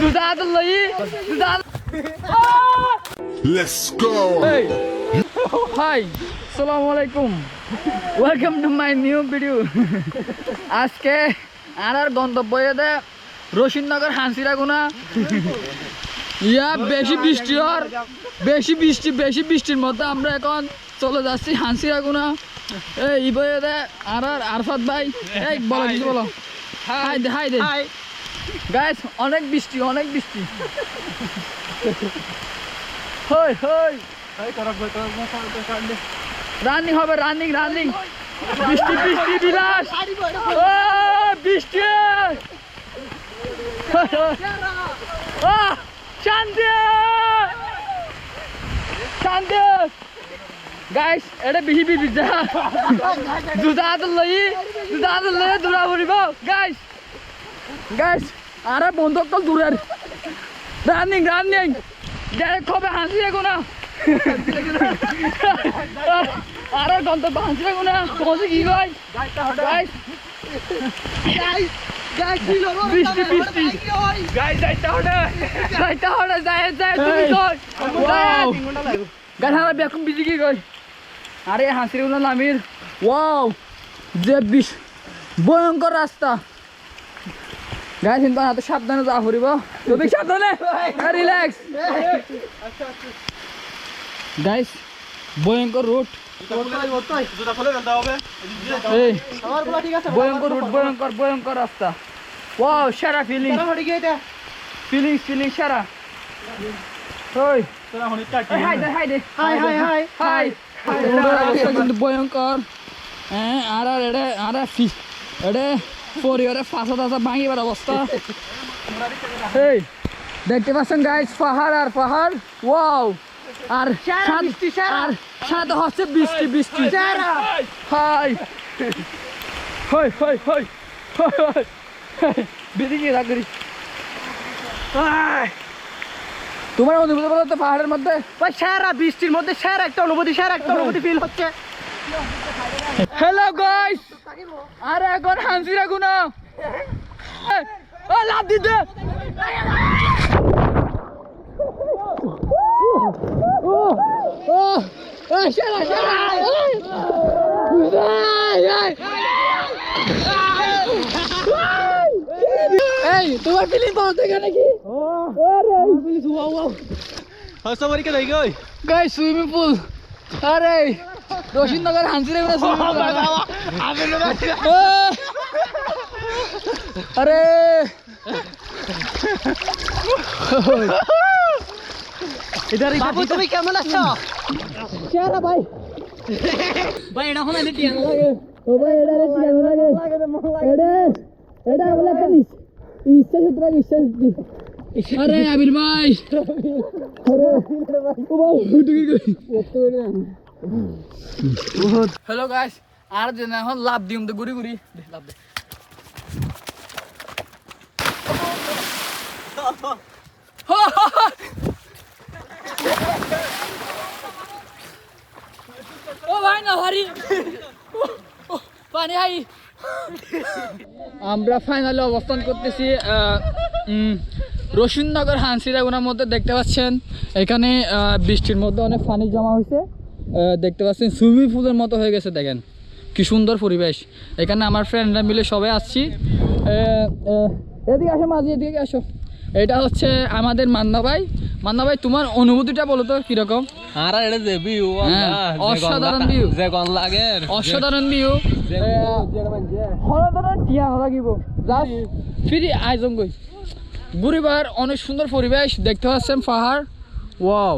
দুধাত লই দুধাত Let's go! Hey! Hi! Assalamu alaikum! Welcome to my new video! আজকে আর আর গন্তব্য এদে রশিদনগর হাসিরাগুনা ইয়া বেশি বৃষ্টি আর বেশি বৃষ্টি বেশি বৃষ্টির মধ্যে আমরা এখন চলে যাচ্ছি হাসিরাগুনা এই ইবয়ে দে আর আর আরফাত ভাই এই বলো কিছু বলো হাই দে হাই দে গাইস অনেক বৃষ্টি অনেক বৃষ্টি হই হই রানিং হবে রানিং রানিং বৃষ্টি বৃষ্টি বিলাস বৃষ্টি শান্তি শান্তি গাইস এটা বিহি বিহি যা দুটা হাত লই দুটা হাত লই দূরা পড়িব গাইস গাইস আরে বন্ধক তো দূরের। রানিং রানিং ডাইরেক্ট হবে হাসি দেখো না। আরে গন্তব্য হাসি দেখো না। তোমার কি ভাই? গাইস বৃষ্টি বৃষ্টি। যাইতে যাই যাই তুমি কই গাধারা বেকুম বিজি কি কই আরে হাসিরগুলো নামির। ওয়াও যে বিশ ভয়ঙ্কর রাস্তা। গাইস কিন্তু হাতে সাবধানে যা ফুরিব। তুমি সাবধানে? রিল্যাক্স গাইস ভয়ঙ্কর রুট ভয়ঙ্কর রুট ভয়ঙ্কর ভয়ঙ্কর রাস্তা। ওয়াও সেরা ফিলিং ফিলিং ফিলিং সেরা। ওই। কিন্তু ভয়ঙ্কর। হ্যাঁ আর আর এটা আর আর এটা পরিবারে ফাঁসা টাসা ভাঙিবার অবস্থা। এই দেখতে পাচ্ছেন গাইস পাহাড় আর পাহাড়। ওয়াও আর আর সাথে হচ্ছে বৃষ্টি বৃষ্টি। হাই হই। হই হই হই বেরিয়ে রাখি তোমার অনুভূতি বলো তো পাহাড়ের মধ্যে? সারা বৃষ্টির মধ্যে সারা একটা অনুভূতি সারা একটা অনুভূতি ফিল হচ্ছে। হ্যালো গাইস আর এখন হাসি রাখু না ও লাভ দিতে। এই তোমার ফিলিং পাও থেকে নাকি হসবারিকে দেই গই গাইস সুইমিং পুল আরে রশিদনগর হানসি রে সুইমিং পুল আহ! আরে! বাবু তুমি কেমন আছো? কেরা ভাই? ভাই এটা হলো আমি টিয়া ও ভাই এটা রে কি লাগে। এটা এটা বলে কানিস ইচ্ছা সূত্র সূত্র আরে আবির ভাই। আরে ও ভাই উঠে গই হ্যালো গাইস আর যে এখন লাভ দিম তো ঘুরি ঘুরি লাভ দে। ও ভাই, না ভারি পানি হাই। আমরা ফাইনালি অবস্থান করতেছি রসুননগর, হানসিরাগুনার মধ্যে। দেখতে পাচ্ছেন, এখানে বৃষ্টির মধ্যে অনেক পানি জমা হয়েছে দেখতে পাচ্ছেন সুইমিং পুলের মতো হয়ে গেছে দেখেন। কি সুন্দর পরিবেশ। এখানে আমার ফ্রেন্ডরা মিলে সবাই আসছি। এদিকে আসো মাঝি এদিকে আসো। এটা হচ্ছে আমাদের মান্না ভাই। মান্না ভাই তোমার অনুভূতিটা বলো তো কীরকম? ভিউ হ্যাঁ, অসাধারণ অসাধারণ ভিউ টিয়া লাগিব ফিরি আইজম গই বুড়িবার অনেক সুন্দর পরিবেশ দেখতে পাচ্ছেন পাহাড়। ওয়াও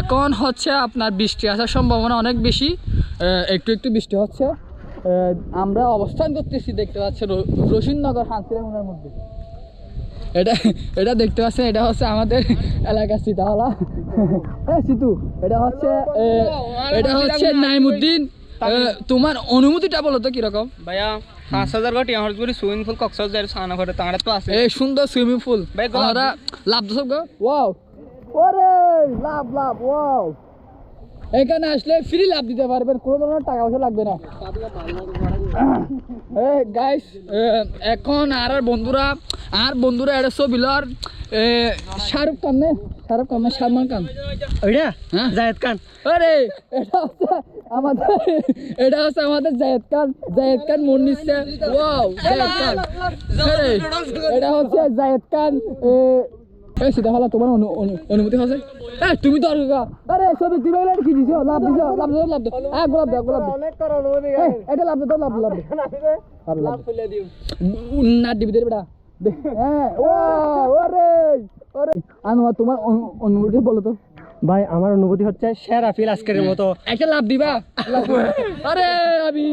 এখন হচ্ছে আপনার বৃষ্টি আসার সম্ভাবনা অনেক বেশি। আহ, একটু একটু বৃষ্টি হচ্ছে। আহ, আমরা অবস্থান করতেছি দেখতে পাচ্ছেন রসিননগর হানসিরাগুনার মধ্যে। এটা এটা দেখতে পাচ্ছেন এটা হচ্ছে আমাদের এলাকার সীতাহলা হ্যাঁ সিতু এটা হচ্ছে এটা হচ্ছে নাইমুদ্দিন। তোমার অনুমতিটা বলো তো কীরকম? ভাইয়া পাঁচ হাজার কোটি আমার সুইমিং পুল কক্সবাজার সানা করে তাঁরা তো আছে। এই সুন্দর সুইমিং পুল ভাই, গোলাপ আমরা লাভ গো। ওয়াও ওরে লাভ লাভ ওয়াও এখানে আসলে ফ্রি লাভ দিতে পারবেন কোনো ধরনের টাকা পয়সা লাগবে না। গাইস এখন আর আর বন্ধুরা আর বন্ধুরা এটা ছবিলার শাহরুখ খান নে? শাহরুখ খান না? সালমান খান? ওইটা হ্যাঁ? জায়েদ খান? আরে এটা হচ্ছে আমাদের এটা হচ্ছে আমাদের জায়েদ খান। জায়েদ খান মন নিচ্ছে। ওয়াও জায়েদ খান। এটা হচ্ছে জায়েদ খান এই সিধা হলা তোমার অনু- অনু- অনুমতি আছে? এই তুমি তো আর। আরে সবে তুমি লাইট কি দিছো? লাভ দিছো লাভ দিছো লাভ দিছো। এক গোলাপ দাও গোলাপ অনেক কর অনুমতি এটা লাভ দাও লাভ লাভ লাভ ফুলে দিও। না দিবি দে বেটা। হ্যাঁ ও ওরে ওরে। আনোয়ার তোমার অনু- অনুমতি বলো তো। ভাই আমার অনুভূতি হচ্ছে সেরা ফিল আজকের মতো। একটা লাভ দিবা? আরে আমি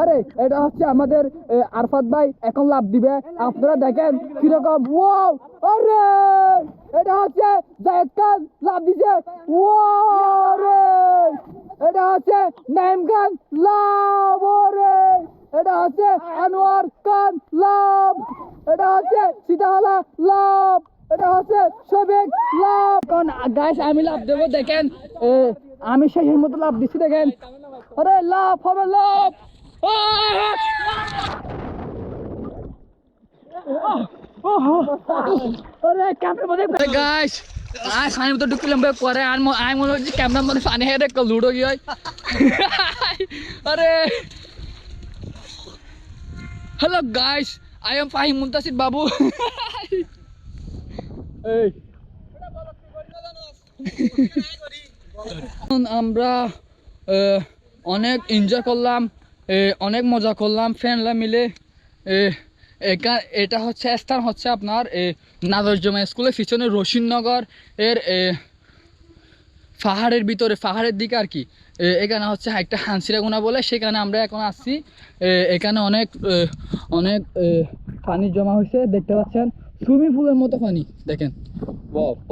আরে এটা হচ্ছে আমাদের আরফাত ভাই এখন লাভ দিবে। আপনারা দেখেন কীরকম ওয়াও আরে এটা হচ্ছে জায়েদ খান লাভ দিছে। ওয়াও রে এটা হচ্ছে নাইম খান লাভ ওরে এটা হচ্ছে আনোয়ার খান লাভ। এটা হচ্ছে সীতাহালা লাভ। এটা হচ্ছে লাভ। গাইস আমি লাভ দেবো, দেখেন আমি শেষের মতো লাভ দিচ্ছি দেখেন। আরে, লাভ হবে, লাভ। গাইস করে আর মো আই মনে হচ্ছে লুডো গিয়ে hello guys I am Fahim Muntasir Babu. এই। আমরা অনেক এনজয় করলাম অনেক মজা করলাম ফ্রেন্ডরা মিলে এটা হচ্ছে, স্থান হচ্ছে আপনার নাদরজমা স্কুলের পিছনে রশিননগর এর পাহাড়ের ভিতরে, পাহাড়ের দিকে আর কি। এখানে হচ্ছে একটা হানসিরাগুনা বলে, সেখানে আমরা এখন আসছি এখানে অনেক অনেক পানি জমা হয়েছে, দেখতে পাচ্ছেন। সুইমিং পুলের মতো পানি দেখেন।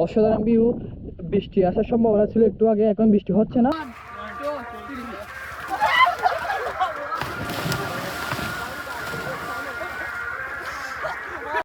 অসাধারণ ভিউ বৃষ্টি আসার সম্ভাবনা ছিল একটু আগে, এখন বৃষ্টি হচ্ছে না।